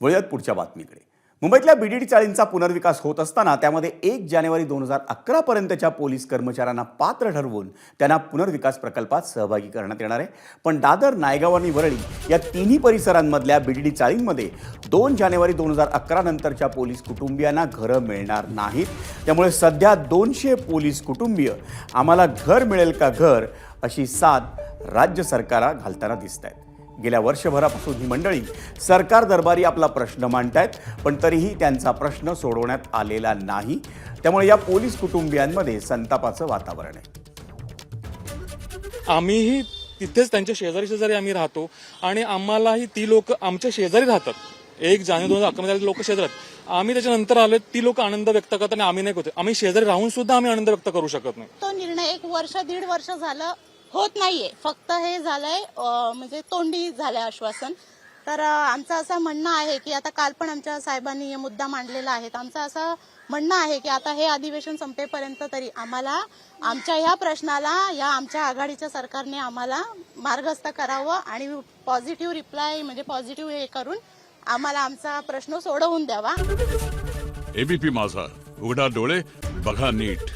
वळूयात पुढच्या बातमीकडे. मुंबईतल्या बीडीडी चाळींचा पुनर्विकास होत असताना त्यामध्ये एक जानेवारी दोन हजार अकरा पर्यंतच्या पोलीस कर्मचाऱ्यांना पात्र ठरवून त्यांना पुनर्विकास प्रकल्पात सहभागी करण्यात येणार आहे. पण दादर नायगाव आणि वरळी या तिन्ही परिसरांमधल्या बीडीडी चाळींमध्ये दोन जानेवारी दोन हजार अकरा नंतरच्या पोलीस कुटुंबियांना घरं मिळणार नाहीत. त्यामुळे सध्या दोनशे पोलीस कुटुंबीय आम्हाला घर मिळेल का घर अशी साथ राज्य सरकारा घालताना दिसत आहेत गेल्या वर्षभरापासून ही मंडळी सरकार दरबारी आपला प्रश्न मांडतायत पण तरीही त्यांचा प्रश्न सोडवण्यात आलेला नाही. त्यामुळे या पोलीस कुटुंबियांमध्ये संतापाचं वातावरण आहे. आम्हीही तिथेच त्यांच्या शेजारी शेजारी आम्ही राहतो आणि आम्हालाही ती लोक आमच्या शेजारी राहतात. एक जानेवारी दोन हजार अकरा लोक शेजारी आहेत आम्ही त्याच्यानंतर आलो ती लोक आनंद व्यक्त करतात आणि आम्ही नाही करतो. आम्ही शेजारी राहून सुद्धा आम्ही आनंद व्यक्त करू शकत नाही. तो निर्णय एक वर्ष दीड वर्ष झालं. होत नाहीये. फक्त हे झालंय म्हणजे तोंडी झालंय आश्वासन. तर आमचं असं म्हणणं आहे की आता काल पण आमच्या साहेबांनी हे मुद्दा मांडलेला आहे. तर आमचं असं म्हणणं आहे की आता हे अधिवेशन संपेपर्यंत तरी आम्हाला आमच्या ह्या प्रश्नाला या आमच्या आघाडीच्या सरकारने आम्हाला मार्गस्थ करावं आणि पॉझिटिव्ह रिप्लाय म्हणजे पॉझिटिव्ह हे करून आम्हाला आमचा प्रश्न सोडवून द्यावा. एबीपी माझा. उघडा डोळे बघा नीट.